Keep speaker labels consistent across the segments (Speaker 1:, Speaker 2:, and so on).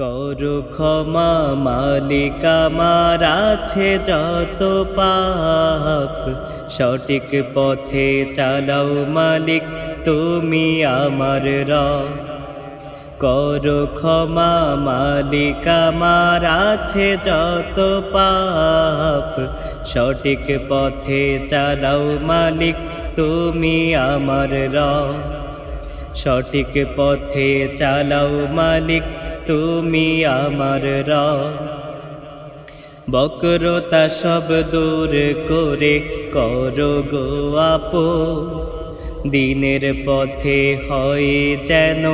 Speaker 1: করু ক্ষমা, মালিক আমার আছে যত পাপ। সঠিক পথে চালাও মালিক, তুমি আমার র করো ক্ষমা, মালিক আমার আছে যত পাপ। সঠিক পথে চালাও মালিক, তুমি আমার র সঠিক পথে চালাও মালিক তুমি আমার রব। বক্রতা সব দূর করে করো গো আপো। দিনের পথে হয় যেন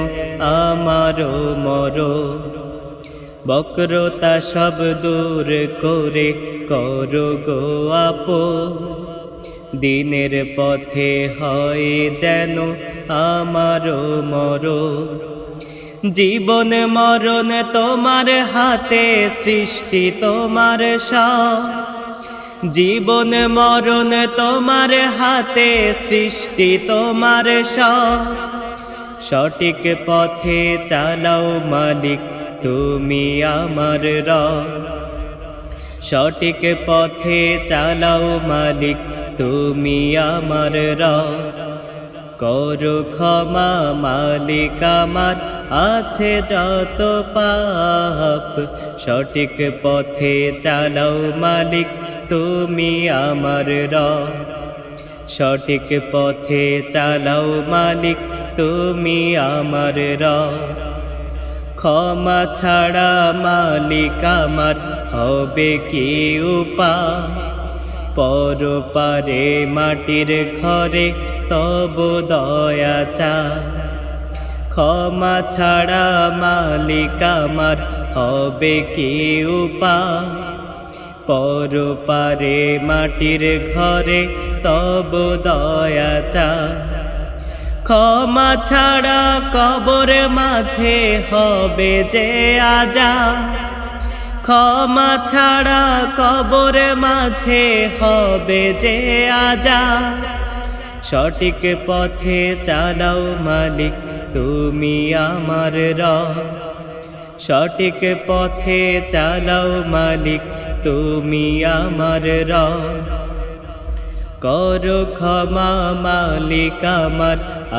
Speaker 1: আমারও মর। বক্রতা সব দূর করে করো গো আপো। দিনের পথে হয় যেন আমারও মর। জীবন মরণ তোমার হাতে, সৃষ্টি তোমার সব। জীবন মরণ তোমার হাতে, সৃষ্টি তোমার সব। সঠিক পথে চালাও মালিক, তুমি আমার রব। সঠিক পথে চালাও মালিক, তুমি আমার রব। করো ক্ষমা, মালিক আমার, আছে যত পাপ। সঠিক পথে চালাও মালিক, তুমি আমার র সঠিক পথে চালাও মালিক, তুমি আমার র ক্ষমা ছাড়া মালিক আমার হবে কি উপায়? পর পারে মাটির ঘরে তব দয়া চা ক্ষমা ছাড়া মালিক আমার হবে কি উপায়? পর পারে মাটির ঘরে তব দয়া চা ক্ষমা ছাড়া কবর মাঝে হবে যে আজা ক্ষমা ছাড়া কবর মাঝে হবে যে আজা সঠিক পথে চালাও মালিক, তুমি আমার রব। সঠিক পথে চালাও মালিক, তুমি আমার রব। করো ক্ষমা মালিক আমার,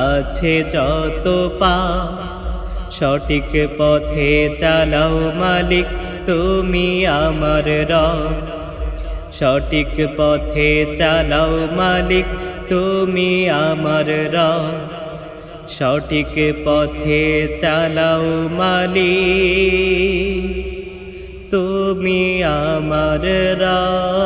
Speaker 1: আছে যত পা সঠিক পথে চালাও মালিক, তুমি আমার রব। সঠিক পথে চালাও মালিক তুমি আমার রব সঠিক পথে চালাও মালি তুমি আমার রব